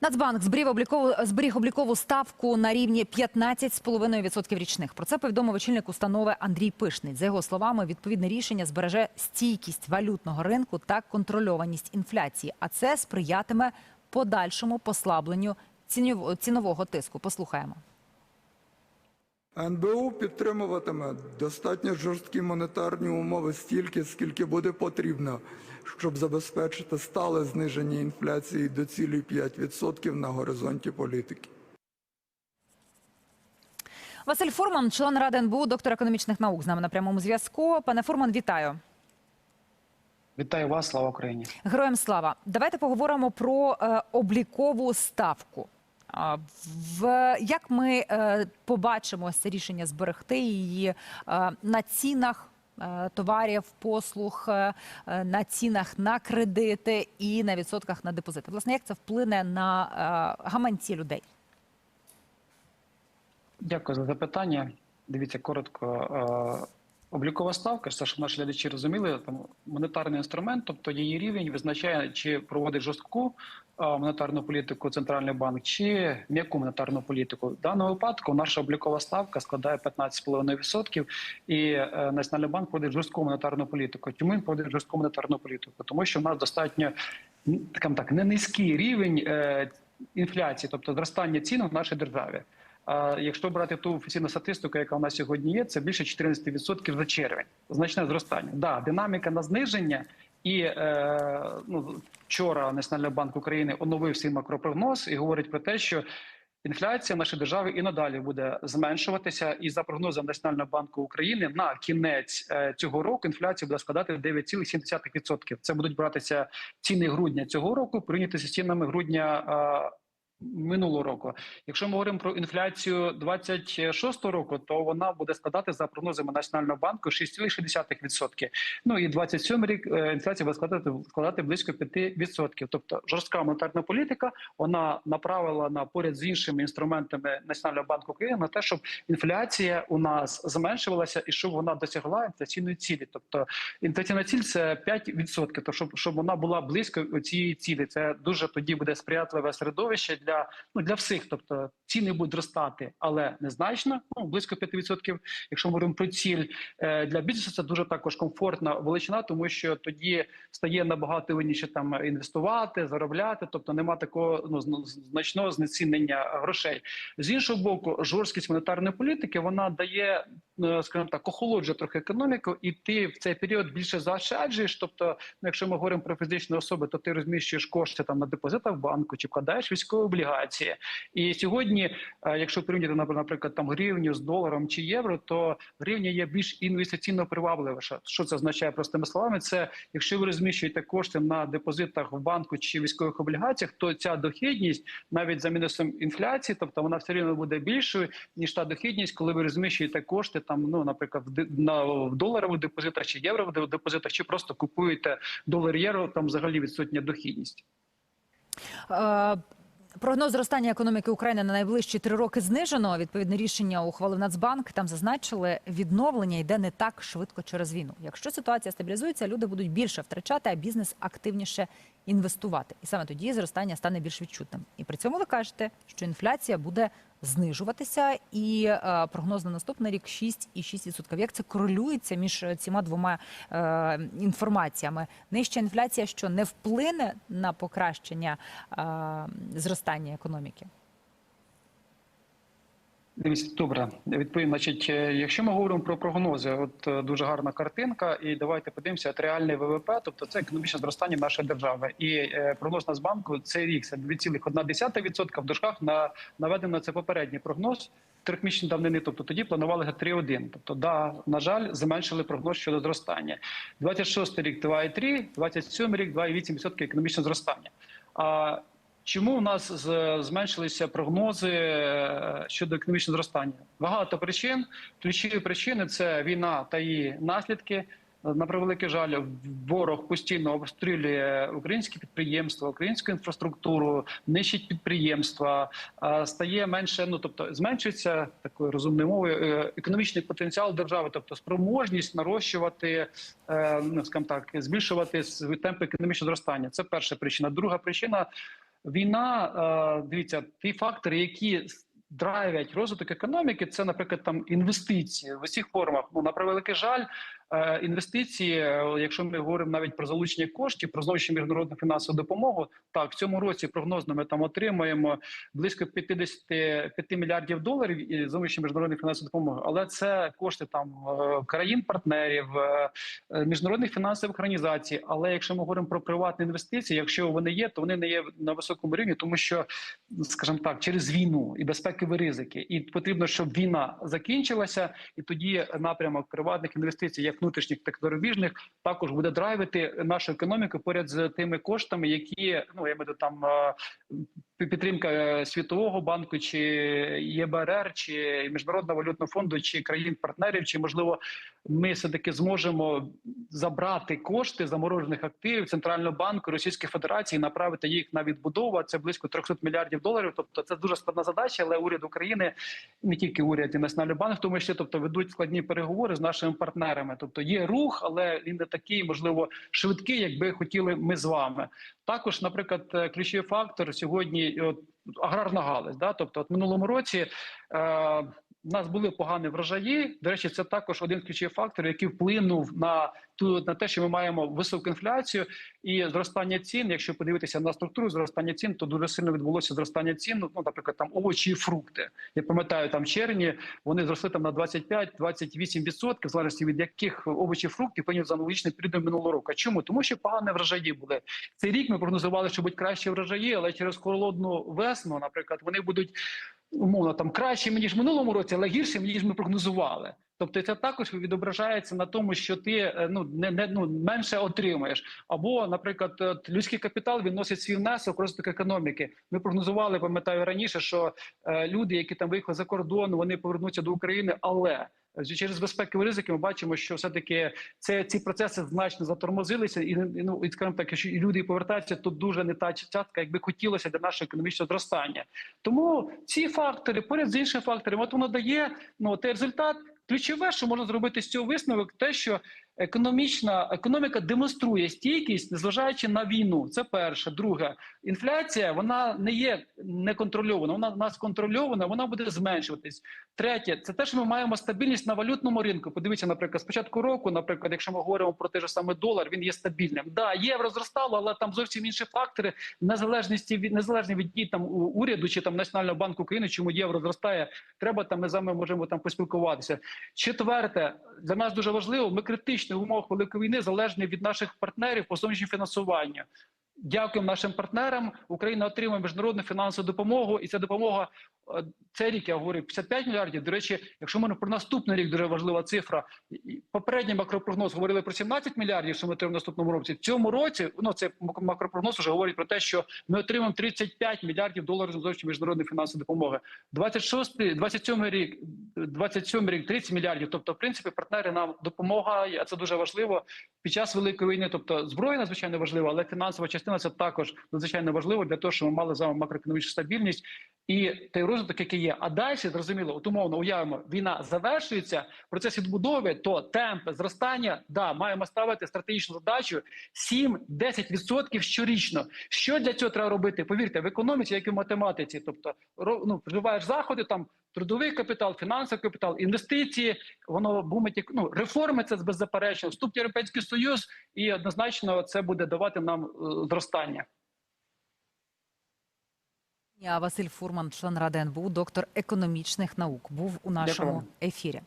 Нацбанк зберіг облікову зберіг облікову ставку на рівні 15,5% річних. Про це повідомив очільник установи Андрій Пишний. За його словами, відповідне рішення збереже стійкість валютного ринку та контрольованість інфляції. А це сприятиме подальшому послабленню цінів, цінового тиску. Послухаємо. НБУ підтримуватиме достатньо жорсткі монетарні умови стільки, скільки буде потрібно, щоб забезпечити стале зниження інфляції до цілі 5% на горизонті політики. Василь Фурман, член ради НБУ, доктор економічних наук, з нами на прямому зв'язку. Пане Фурман, вітаю. Вітаю вас, слава Україні. Героям слава. Давайте поговоримо про е, облікову ставку. В як ми е, побачимо це рішення зберегти її е, на цінах е, товарів, послуг, на цінах на кредити і на відсотках на депозити? Власне, як це вплине на гаманці людей? Дякую за запитання. Дивіться коротко. Облікова ставка, це щоб наші глядачі розуміли, там монетарний інструмент, тобто її рівень визначає, чи проводить жорстку монетарну політику центральний банк, чи м'яку монетарну політику. В даному випадку наша облікова ставка складає 15,5%, і е, Національний банк проводить жорстку монетарну політику. Чому він проводить жорстку монетарну політику? Тому що в нас достатньо так, не низький рівень е, інфляції, тобто зростання цін в нашій державі. А якщо брати ту офіційну статистику, яка у нас сьогодні є, це більше 14% за червень. Значне зростання. Да, динаміка на зниження. І е, ну, вчора Національний банк України оновив свій макропрогноз і говорить про те, що інфляція в нашій державі і надалі буде зменшуватися. І за прогнозом Національного банку України на кінець е, цього року інфляція буде складати 9,7%. Це будуть братися ціни грудня цього року, прийняти з цінами грудня. Е, Минулого року, якщо ми говоримо про інфляцію 26 року, то вона буде складати за прогнозами Національного банку 6,6%. Ну і 27 рік е, інфляція буде складати складати близько 5%. Тобто жорстка монетарна політика вона направила на поряд з іншими інструментами Національного банку України на те, щоб інфляція у нас зменшувалася і щоб вона досягла інфляційної цілі. Тобто інфляційна ціль це 5%, то щоб, щоб вона була близько цієї цілі. Це дуже тоді буде сприятливе середовище для ну для всіх. Тобто ціни будуть зростати, але незначно, ну близько 5%. Якщо ми говоримо про ціль Е, для бізнесу, це дуже також комфортна величина, тому що тоді стає набагато винніше там інвестувати, заробляти. Тобто нема такого ну зн- значного знецінення грошей. З іншого боку, жорсткість монетарної політики вона дає, скажімо так, охолоджує трохи економіку, і ти в цей період більше заощаджуєш. Тобто, ну, якщо ми говоримо про фізичні особи, то ти розміщуєш кошти там на депозитах в банку чи вкладаєш військові облігації. І сьогодні, е, якщо порівняти нап- наприклад там гривню з доларом чи євро, то гривня є більш інвестиційно привабливіша. Що це означає простими словами? Це якщо ви розміщуєте кошти на депозитах в банку чи військових облігаціях, то ця дохідність навіть за мінусом інфляції, тобто вона все рівно буде більшою ніж та дохідність, коли ви розміщуєте кошти там, ну наприклад, в на в доларових депозитах чи єврових депозитах, чи просто купуєте долар євро, там взагалі відсутня дохідність. Е, Прогноз зростання економіки України на найближчі три роки знижено. Відповідне рішення ухвалив Нацбанк. Там зазначили, відновлення йде не так швидко через війну. Якщо ситуація стабілізується, люди будуть більше втрачати, а бізнес активніше інвестувати. І саме тоді зростання стане більш відчутним. І при цьому ви кажете, що інфляція буде знижуватися, і е, прогноз на наступний рік 6,6%. Як це корелюється між цими двома е, інформаціями? Нижча інфляція, що не вплине на покращення е, зростання економіки? Дивіться, добре, відповім. Значить, е, якщо ми говоримо про прогнози, от е, дуже гарна картинка, і давайте подивимося, от реальний ВВП, тобто це економічне зростання нашої держави. І е, прогноз Нацбанку цей рік це 2,1% в дужках на наведено це попередній прогноз. Трьохмісячні давнини, тобто тоді планували 3,1. Тобто, да, на жаль, зменшили прогноз щодо зростання. 26 рік 2,3, 27 рік 2,8% економічне зростання. А Чому у нас зменшилися прогнози е, щодо економічного зростання? Багато причин. Ключові причини це війна та її наслідки. На превеликий жаль, ворог постійно обстрілює українські підприємства, українську інфраструктуру, нищить підприємства, стає менше. Ну тобто зменшується такою розумною мовою е, економічний потенціал держави, тобто спроможність нарощувати, е, ну скажімо так, збільшувати свій темп економічного зростання. Це перша причина. Друга причина Війна, е, дивіться, ті фактори, які драйвять розвиток економіки, це, наприклад, там інвестиції в усіх формах. Ну, на превеликий жаль, інвестиції, е, якщо ми говоримо навіть про залучення коштів, про зовнішню міжнародну фінансову допомогу, так в цьому році прогнозно ми там отримаємо близько 55 мільярдів доларів і зовнішньої міжнародної фінансової допомоги. Але це кошти там е, країн-партнерів, е, е, міжнародних фінансових організацій. Але якщо ми говоримо про приватні інвестиції, якщо вони є, то вони не є на високому рівні, тому що, скажімо так, через війну і безпекові ризики, і потрібно, щоб війна закінчилася, і тоді напрямок приватних інвестицій, як внутрішніх, так і зарубіжних, також буде драйвити нашу економіку поряд з тими коштами, які ну я маю там. Підтримка е, Світового банку, чи ЄБРР, чи Міжнародного валютного фонду, чи країн-партнерів, чи можливо ми все таки зможемо забрати кошти заморожених активів центрального банку Російської Федерації, направити їх на відбудову. Це близько 300 мільярдів доларів. Тобто це дуже складна задача, але уряд України не тільки уряд і національний банк, в тому числі, тобто ведуть складні переговори з нашими партнерами. Тобто є рух, але він не такий, можливо, швидкий, якби хотіли ми з вами. Також, наприклад, е, ключовий фактор сьогодні от, аграрна галузь. Да? Тобто, от минулому році е, у нас були погані врожаї. До речі, це також один ключовий фактор, який вплинув на ту на те, що ми маємо високу інфляцію і зростання цін. Якщо подивитися на структуру зростання цін, то дуже сильно відбулося зростання цін. Ну, наприклад, там овочі і фрукти. Я пам'ятаю, там червні вони зросли там на 25-28%, в залежності від яких овочів фруктів порівняно з аналогічним періодом минулого року. Чому? Тому що погані врожаї були. Цей рік ми прогнозували, що будуть кращі врожаї, але через холодну весну, наприклад, вони будуть умовно там кращими ніж в минулому році, але гіршими ніж ми прогнозували. Тобто це також відображається на тому, що ти е, ну не, не ну менше отримаєш. Або, наприклад, людський капітал він носить свій внесок розвиток економіки. Ми прогнозували, пам'ятаю раніше, що е, люди, які там виїхали за кордон, вони повернуться до України, але через безпекові ризики ми бачимо, що все таки це ці процеси значно затормозилися, і ну і скажімо так, якщо люди повертаються, то дуже не та частка, якби хотілося для нашого економічного зростання. Тому ці фактори, поряд з іншими факторами, от воно дає ну той результат. Ключове, що можна зробити з цього висновок, те, що економічна економіка демонструє стійкість, незважаючи на війну. Це перше. Друге, інфляція вона не є неконтрольована. Вона в нас контрольована, вона буде зменшуватись. Третє, це те, що ми маємо стабільність на валютному ринку. Подивіться, наприклад, з початку року, наприклад, якщо ми говоримо про те ж саме долар, він є стабільним. Да, євро зростало, але там зовсім інші фактори, незалежності від незалежні від дій там уряду чи там Національного банку України, чому євро зростає. Треба там ми з вами можемо там поспілкуватися. Четверте, для нас дуже важливо. Ми критично в умовах великої війни залежні від наших партнерів по зовнішньому фінансуванню. Дякуємо нашим партнерам. Україна отримує міжнародну фінансову допомогу, і ця допомога е, цей рік я говорю 55 мільярдів. До речі, якщо ми про наступний рік дуже важлива цифра. Попередній макропрогноз говорили про 17 мільярдів, що ми отримаємо в наступному році. В цьому році ну це макропрогноз вже говорить про те, що ми отримаємо 35 мільярдів доларів з міжнародної фінансової допомоги. 26, 27 рік, 27 рік 30 мільярдів. Тобто, в принципі, партнери нам допомагають, а це дуже важливо під час великої війни. Тобто, зброя надзвичайно важлива, але фінансова частина це також надзвичайно важливо для того, щоб ми мали з вами макроекономічну стабільність і той розвиток, який є. А далі зрозуміло, от умовно уявимо, війна завершується, процес відбудови, то темпи зростання, да, маємо ставити стратегічну задачу 7-10% щорічно. Що для цього треба робити? Повірте, в економіці, як і в математиці, тобто ну, вживаєш заходи там. Трудовий капітал, фінансовий капітал, інвестиції, воно бумить ну реформи. Це беззаперечно. Вступ в Європейський Союз, і однозначно це буде давати нам е, зростання. Я Василь Фурман, член ради НБУ, доктор економічних наук, був у нашому Дякую. ефірі.